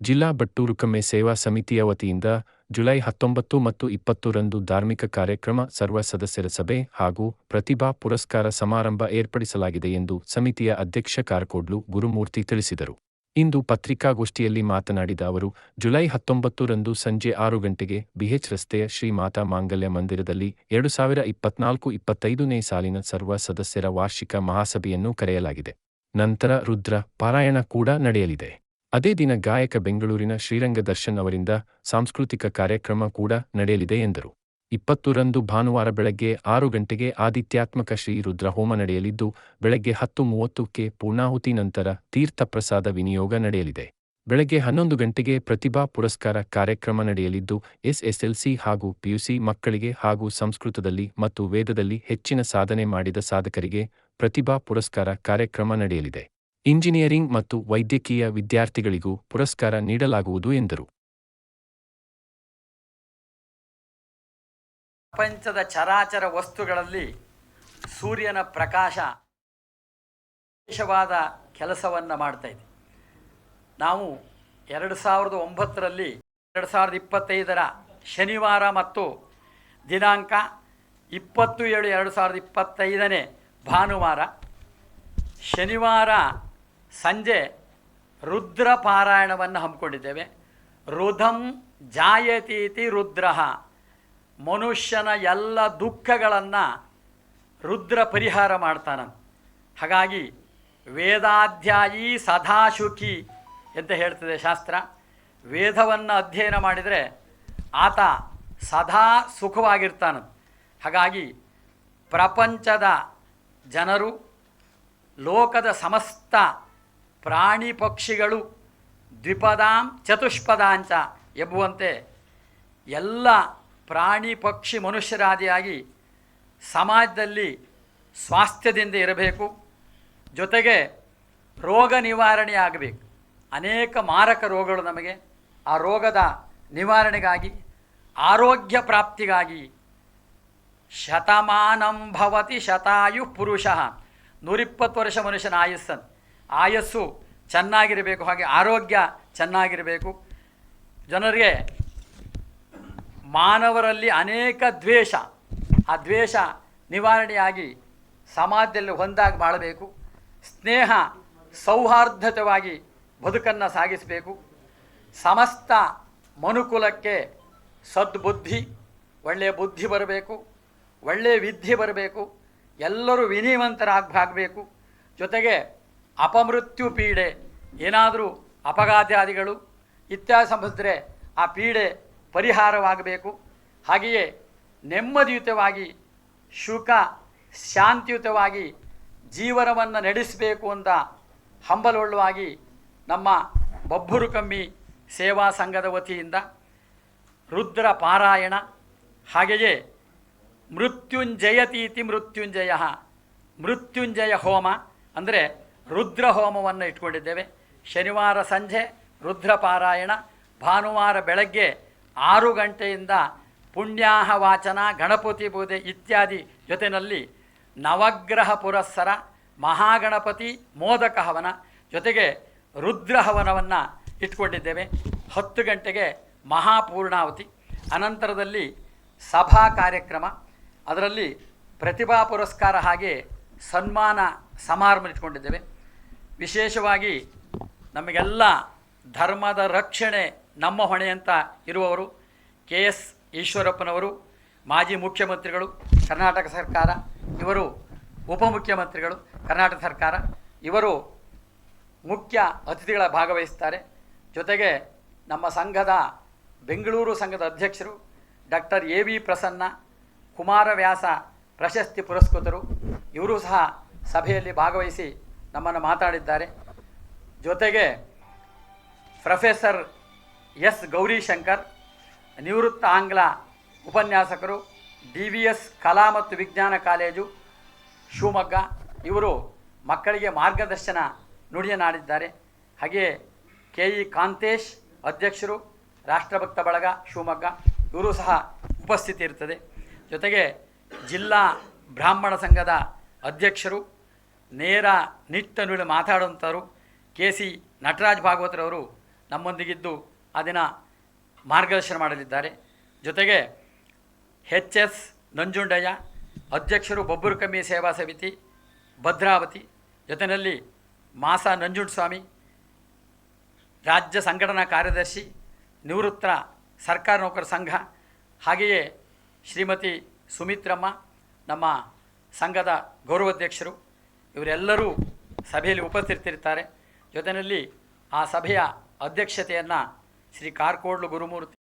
ಜಿಲ್ಲಾ ಬಟ್ಟೂರುಕಮ್ಮೆ ಸೇವಾ ಸಮಿತಿಯ ವತಿಯಿಂದ ಜುಲೈ ಹತ್ತೊಂಬತ್ತು ಮತ್ತು ಇಪ್ಪತ್ತರಂದು ಧಾರ್ಮಿಕ ಕಾರ್ಯಕ್ರಮ ಸರ್ವ ಸದಸ್ಯರ ಸಭೆ ಹಾಗೂ ಪ್ರತಿಭಾ ಪುರಸ್ಕಾರ ಸಮಾರಂಭ ಏರ್ಪಡಿಸಲಾಗಿದೆ ಎಂದು ಸಮಿತಿಯ ಅಧ್ಯಕ್ಷ ಕಾರಕೋಡ್ಲು ಗುರುಮೂರ್ತಿ ತಿಳಿಸಿದರು. ಇಂದು ಪತ್ರಿಕಾಗೋಷ್ಠಿಯಲ್ಲಿ ಮಾತನಾಡಿದ ಅವರು, ಜುಲೈ ಹತ್ತೊಂಬತ್ತರಂದು ಸಂಜೆ ಆರು ಗಂಟೆಗೆ ಬಿಎಚ್ ರಸ್ತೆಯ ಶ್ರೀ ಮಾತಾ ಮಾಂಗಲ್ಯ ಮಂದಿರದಲ್ಲಿ ಎರಡು ಸಾವಿರ ಇಪ್ಪತ್ನಾಲ್ಕು ಇಪ್ಪತ್ತೈದನೇ ಸಾಲಿನ ಸರ್ವ ಸದಸ್ಯರ ವಾರ್ಷಿಕ ಮಹಾಸಭೆಯನ್ನು ಕರೆಯಲಾಗಿದೆ. ನಂತರ ರುದ್ರ ಪಾರಾಯಣ ಕೂಡ ನಡೆಯಲಿದೆ. ಅದೇ ದಿನ ಗಾಯಕ ಬೆಂಗಳೂರಿನ ಶ್ರೀರಂಗ ದರ್ಶನ್ ಅವರಿಂದ ಸಾಂಸ್ಕೃತಿಕ ಕಾರ್ಯಕ್ರಮ ಕೂಡ ನಡೆಯಲಿದೆ ಎಂದರು. ಇಪ್ಪತ್ತರಂದು ಭಾನುವಾರ ಬೆಳಗ್ಗೆ ಆರು ಗಂಟೆಗೆ ಆದಿತ್ಯಾತ್ಮಕ ಶ್ರೀ ರುದ್ರ ಹೋಮ ನಡೆಯಲಿದ್ದು, ಬೆಳಗ್ಗೆ ಹತ್ತು ಮೂವತ್ತಕ್ಕೆ ಪೂರ್ಣಾಹುತಿ ನಂತರ ತೀರ್ಥಪ್ರಸಾದ ವಿನಿಯೋಗ ನಡೆಯಲಿದೆ. ಬೆಳಗ್ಗೆ ಹನ್ನೊಂದು ಗಂಟೆಗೆ ಪ್ರತಿಭಾ ಪುರಸ್ಕಾರ ಕಾರ್ಯಕ್ರಮ ನಡೆಯಲಿದ್ದು, ಎಸ್ಎಸ್ಎಲ್ಸಿ ಹಾಗೂ ಪಿಯುಸಿ ಮಕ್ಕಳಿಗೆ ಹಾಗೂ ಸಂಸ್ಕೃತದಲ್ಲಿ ಮತ್ತು ವೇದದಲ್ಲಿ ಹೆಚ್ಚಿನ ಸಾಧನೆ ಮಾಡಿದ ಸಾಧಕರಿಗೆ ಪ್ರತಿಭಾ ಪುರಸ್ಕಾರ ಕಾರ್ಯಕ್ರಮ ನಡೆಯಲಿದೆ. ಇಂಜಿನಿಯರಿಂಗ್ ಮತ್ತು ವೈದ್ಯಕೀಯ ವಿದ್ಯಾರ್ಥಿಗಳಿಗೂ ಪುರಸ್ಕಾರ ನೀಡಲಾಗುವುದು ಎಂದರು. ಪ್ರಪಂಚದ ಚರಾಚರ ವಸ್ತುಗಳಲ್ಲಿ ಸೂರ್ಯನ ಪ್ರಕಾಶ ವಿಶೇಷವಾದ ಕೆಲಸವನ್ನು ಮಾಡ್ತಾ ಇದೆ. ನಾವು ಎರಡು ಸಾವಿರದ ಒಂಬತ್ತರಲ್ಲಿ ಎರಡು ಸಾವಿರದ ಇಪ್ಪತ್ತೈದರ ಶನಿವಾರ ಮತ್ತು ದಿನಾಂಕ ಇಪ್ಪತ್ತು ಏಳು ಎರಡು ಸಾವಿರದ ಇಪ್ಪತ್ತೈದನೇ ಭಾನುವಾರ ಶನಿವಾರ ಸಂಜೆ ರುದ್ರ ಪಾರಾಯಣವನ್ನು ಹಮ್ಮಿಕೊಂಡಿದ್ದೇವೆ. ರುಧಂ ಜಾಯತೀತಿ ರುದ್ರ. ಮನುಷ್ಯನ ಎಲ್ಲ ದುಃಖಗಳನ್ನು ರುದ್ರ ಪರಿಹಾರ ಮಾಡ್ತಾನ. ಹಾಗಾಗಿ ವೇದಾಧ್ಯಾಯಿ ಸದಾಶುಖಿ ಅಂತ ಹೇಳ್ತದೆ ಶಾಸ್ತ್ರ. ವೇದವನ್ನು ಅಧ್ಯಯನ ಮಾಡಿದರೆ ಆತ ಸದಾ ಸುಖವಾಗಿರ್ತಾನ. ಹಾಗಾಗಿ ಪ್ರಪಂಚದ ಜನರು, ಲೋಕದ ಸಮಸ್ತ ಪ್ರಾಣಿ ಪಕ್ಷಿಗಳು ದ್ವಿಪದಾಂ ಚತುಷ್ಪದಾಂಚ ಎಂಬುವಂತೆ ಎಲ್ಲ ಪ್ರಾಣಿ ಪಕ್ಷಿ ಮನುಷ್ಯರಾದಿಯಾಗಿ ಸಮಾಜದಲ್ಲಿ ಸ್ವಾಸ್ಥ್ಯದಿಂದ ಇರಬೇಕು. ಜೊತೆಗೆ ರೋಗ ನಿವಾರಣೆ ಆಗಬೇಕು ಅನೇಕ ಮಾರಕ ರೋಗಗಳು ನಮಗೆ ಆ ರೋಗದ ನಿವಾರಣೆಗಾಗಿ, ಆರೋಗ್ಯ ಪ್ರಾಪ್ತಿಗಾಗಿ. ಶತಮಾನಂ ಭವತಿ ಶತಾಯು ಪುರುಷ. ನೂರಿಪ್ಪತ್ತು ವರ್ಷ ಮನುಷ್ಯನ ಆಯಸ್ಸನ್ ಆಯಸ್ಸು ಚೆನ್ನಾಗಿರಬೇಕು, ಹಾಗೆ ಆರೋಗ್ಯ ಚೆನ್ನಾಗಿರಬೇಕು. ಜನರಿಗೆ ಮಾನವರಲ್ಲಿ ಅನೇಕ ದ್ವೇಷ, ಆ ದ್ವೇಷ ನಿವಾರಣೆಯಾಗಿ ಸಮಾಜದಲ್ಲಿ ಹೊಂದಾಗಿ ಬಾಳಬೇಕು. ಸ್ನೇಹ ಸೌಹಾರ್ದತವಾಗಿ ಬದುಕನ್ನು ಸಾಗಿಸಬೇಕು. ಸಮಸ್ತ ಮನುಕುಲಕ್ಕೆ ಸದ್ಬುದ್ಧಿ, ಒಳ್ಳೆಯ ಬುದ್ಧಿ ಬರಬೇಕು, ಒಳ್ಳೆಯ ವಿದ್ಯೆ ಬರಬೇಕು, ಎಲ್ಲರೂ ವಿನಯವಂತರಾಗಬೇಕು ಜೊತೆಗೆ ಅಪಮೃತ್ಯು ಪೀಡೆ. ಏನಾದರೂ ಅಪಘಾತಾದಿಗಳು ಇತ್ಯಾದಿ ಸಂಭವಿಸಿದ್ರೆ ಆ ಪೀಡೆ ಪರಿಹಾರವಾಗಬೇಕು. ಹಾಗೆಯೇ ನೆಮ್ಮದಿಯುತವಾಗಿ ಶುಕ ಶಾಂತಿಯುತವಾಗಿ ಜೀವನವನ್ನು ನಡೆಸಬೇಕು ಅಂತ ಹಂಬಲುಳ್ಳವಾಗಿ ನಮ್ಮ ಬಬ್ಬುರು ಕಮ್ಮಿ ಸೇವಾ ಸಂಘದ ವತಿಯಿಂದ ರುದ್ರ ಪಾರಾಯಣ ಹಾಗೆಯೇ ಮೃತ್ಯುಂಜಯತೀತಿ ಮೃತ್ಯುಂಜಯ ಮೃತ್ಯುಂಜಯ ಹೋಮ, ಅಂದರೆ ರುದ್ರ ಹೋಮವನ್ನು ಇಟ್ಕೊಂಡಿದ್ದೇವೆ. ಶನಿವಾರ ಸಂಜೆ ರುದ್ರ ಪಾರಾಯಣ ಭಾನುವಾರ ಬೆಳಗ್ಗೆ ಆರು ಗಂಟೆಯಿಂದ ಪುಣ್ಯಾಹ ವಾಚನ, ಗಣಪತಿ ಪೂಜೆ ಇತ್ಯಾದಿ ಜೊತೆಯಲ್ಲಿ ನವಗ್ರಹ ಪುರಸ್ಸರ, ಮಹಾಗಣಪತಿ ಮೋದಕ ಹವನ ಜೊತೆಗೆ ರುದ್ರ ಹವನವನ್ನು ಇಟ್ಕೊಂಡಿದ್ದೇವೆ. ಹತ್ತು ಗಂಟೆಗೆ ಮಹಾಪೂರ್ಣಾವತಿ. ಅನಂತರದಲ್ಲಿ ಸಭಾ ಕಾರ್ಯಕ್ರಮ. ಅದರಲ್ಲಿ ಪ್ರತಿಭಾ ಪುರಸ್ಕಾರ ಹಾಗೆ ಸನ್ಮಾನ ಸಮಾರಂಭ ಇಟ್ಕೊಂಡಿದ್ದೇವೆ. ವಿಶೇಷವಾಗಿ ನಮಗೆಲ್ಲ ಧರ್ಮದ ರಕ್ಷಣೆ ನಮ್ಮ ಹೊಣೆ ಅಂತ ಇರುವವರು ಕೆ ಎಸ್ ಈಶ್ವರಪ್ಪನವರು, ಮಾಜಿ ಮುಖ್ಯಮಂತ್ರಿಗಳು, ಕರ್ನಾಟಕ ಸರ್ಕಾರ, ಇವರು ಉಪಮುಖ್ಯಮಂತ್ರಿಗಳು ಕರ್ನಾಟಕ ಸರ್ಕಾರ, ಇವರು ಮುಖ್ಯ ಅತಿಥಿಗಳ ಭಾಗವಹಿಸ್ತಾರೆ. ಜೊತೆಗೆ ನಮ್ಮ ಸಂಘದ ಬೆಂಗಳೂರು ಸಂಘದ ಅಧ್ಯಕ್ಷರು doctor A V Prasanna, Kumaravyasa ಪ್ರಶಸ್ತಿ ಪುರಸ್ಕೃತರು, ಇವರು ಸಹ ಸಭೆಯಲ್ಲಿ ಭಾಗವಹಿಸಿ ನಮ್ಮನ್ನು ಮಾತಾಡಿದ್ದಾರೆ. ಜೊತೆಗೆ ಪ್ರೊಫೆಸರ್ ಎಸ್ ಗೌರಿಶಂಕರ್, ನಿವೃತ್ತ ಆಂಗ್ಲ ಉಪನ್ಯಾಸಕರು, ಡಿ ವಿ ಎಸ್ ಕಲಾ ಮತ್ತು ವಿಜ್ಞಾನ ಕಾಲೇಜು, ಶಿವಮೊಗ್ಗ, ಇವರು ಮಕ್ಕಳಿಗೆ ಮಾರ್ಗದರ್ಶನ ನುಡಿಯನ್ನಾಡಿದ್ದಾರೆ. ಹಾಗೆಯೇ ಕೆ ಇ ಕಾಂತೇಶ್ ಅಧ್ಯಕ್ಷರು, ರಾಷ್ಟ್ರಭಕ್ತ ಬಳಗ, ಶಿವಮೊಗ್ಗ, ಇವರು ಸಹ ಉಪಸ್ಥಿತಿ ಇರ್ತದೆ ಜೊತೆಗೆ ಜಿಲ್ಲಾ ಬ್ರಾಹ್ಮಣ ಸಂಘದ ಅಧ್ಯಕ್ಷರು ನೇರ ನಿಟ್ಟ ನುಡಿ ಮಾತಾಡುವಂಥವರು ಕೆ ಸಿ ನಟರಾಜ್ ಭಾಗವತರವರು ನಮ್ಮೊಂದಿಗಿದ್ದು ಅದನ್ನು ಮಾರ್ಗದರ್ಶನ ಮಾಡಲಿದ್ದಾರೆ. ಜೊತೆಗೆ ಎಚ್ ಎಸ್ ನಂಜುಂಡಯ್ಯ, ಅಧ್ಯಕ್ಷರು ಬೊಬ್ಬರು ಕಮ್ಮಿ ಸೇವಾ ಸಮಿತಿ, ಭದ್ರಾವತಿ, ಜೊತೆಯಲ್ಲಿ ಮಾಸ ನಂಜುಂಡಸ್ವಾಮಿ, ರಾಜ್ಯ ಸಂಘಟನಾ ಕಾರ್ಯದರ್ಶಿ, ನಿವೃತ್ತ ಸರ್ಕಾರ ನೌಕರ ಸಂಘ, ಹಾಗೆಯೇ ಶ್ರೀಮತಿ ಸುಮಿತ್ರಮ್ಮ, ನಮ್ಮ ಸಂಘದ ಗೌರವಾಧ್ಯಕ್ಷರು ಇವರೆಲ್ಲರೂ ಸಭೆಯಲ್ಲಿ ಉಪಸ್ಥಿತರಿರ್ತಾರೆ. ಜೊತೆಯಲ್ಲಿ ಆ ಸಭೆಯ ಅಧ್ಯಕ್ಷತೆಯನ್ನು ಶ್ರೀ ಕಾರ್ಕೋಡ್ಲು ಗುರುಮೂರ್ತಿ